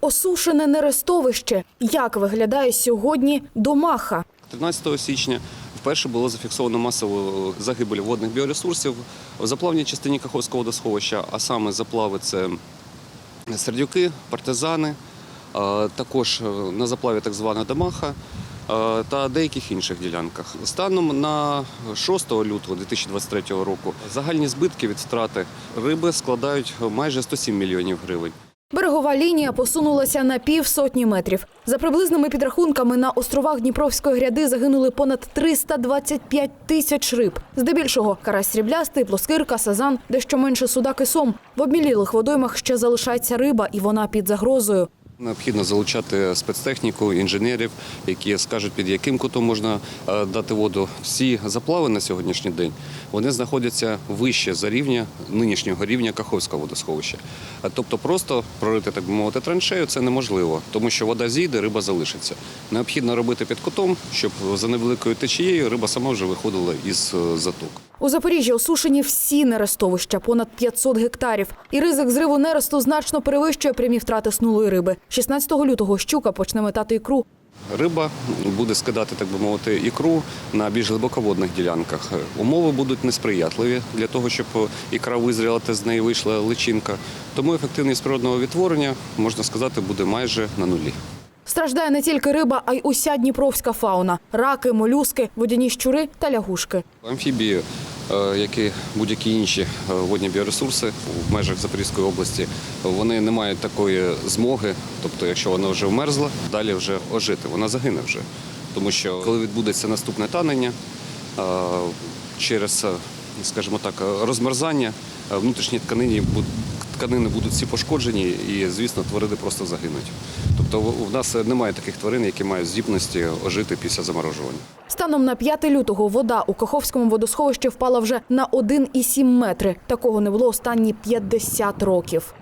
Осушене нерестовище. Як виглядає сьогодні домаха? 13 січня вперше було зафіксовано масову загибель водних біоресурсів в заплавній частині Каховського водосховища, а саме заплави це сердюки, партизани, також е, на заплаві так звана Дамаха е, та деяких інших ділянках. Станом на 6 лютого 2023 року загальні збитки від втрати риби складають майже 107 мільйонів гривень. Берегова лінія посунулася на півсотні метрів. За приблизними підрахунками, на островах Дніпровської гряди загинули понад 325 тисяч риб. Здебільшого карась сріблястий, плоскирка, сазан, дещо менше судак і сом. В обмілілих водоймах ще залишається риба, і вона під загрозою. Необхідно залучати спецтехніку, інженерів, які скажуть, під яким кутом можна е, дати воду. Всі заплави на сьогоднішній день вони знаходяться вище за рівня нинішнього рівня Каховського водосховища. Е, Тобто, просто прорити, так би мовити, траншею це неможливо, тому що вода зійде, риба залишиться. Необхідно робити під кутом, щоб за невеликою течією риба сама вже виходила із е, заток. У Запоріжжі осушені всі нерестовища, понад 500 гектарів. І ризик зриву нересту значно перевищує прямі втрати снулої риби. 16 лютого щука почне метати ікру. Риба буде скидати, так би мовити, ікру на більш глибоководних ділянках. Умови будуть несприятливі для того, щоб ікра визріла та з неї вийшла личинка. Тому ефективність природного відтворення, можна сказати, буде майже на нулі. Страждає не тільки риба, а й уся дніпровська фауна: раки, молюски, водяні щури та лягушки. Амфібії, як і будь-які інші е, водні біоресурси в межах Запорізької області, вони не мають такої змоги. Тобто, якщо вона вже вмерзла, далі вже ожити, вона загине вже. Тому що коли відбудеться наступне танення е, через, е, скажімо так, е, розмерзання, е, внутрішні тканині буд- тканини будуть всі пошкоджені, і, звісно, тварини просто загинуть. Тобто, в в нас немає таких тварин, які мають здібності ожити після заморожування. Станом на 5 лютого вода у Каховському водосховищі впала вже на 1,7 метри. Такого не було останні 50 років.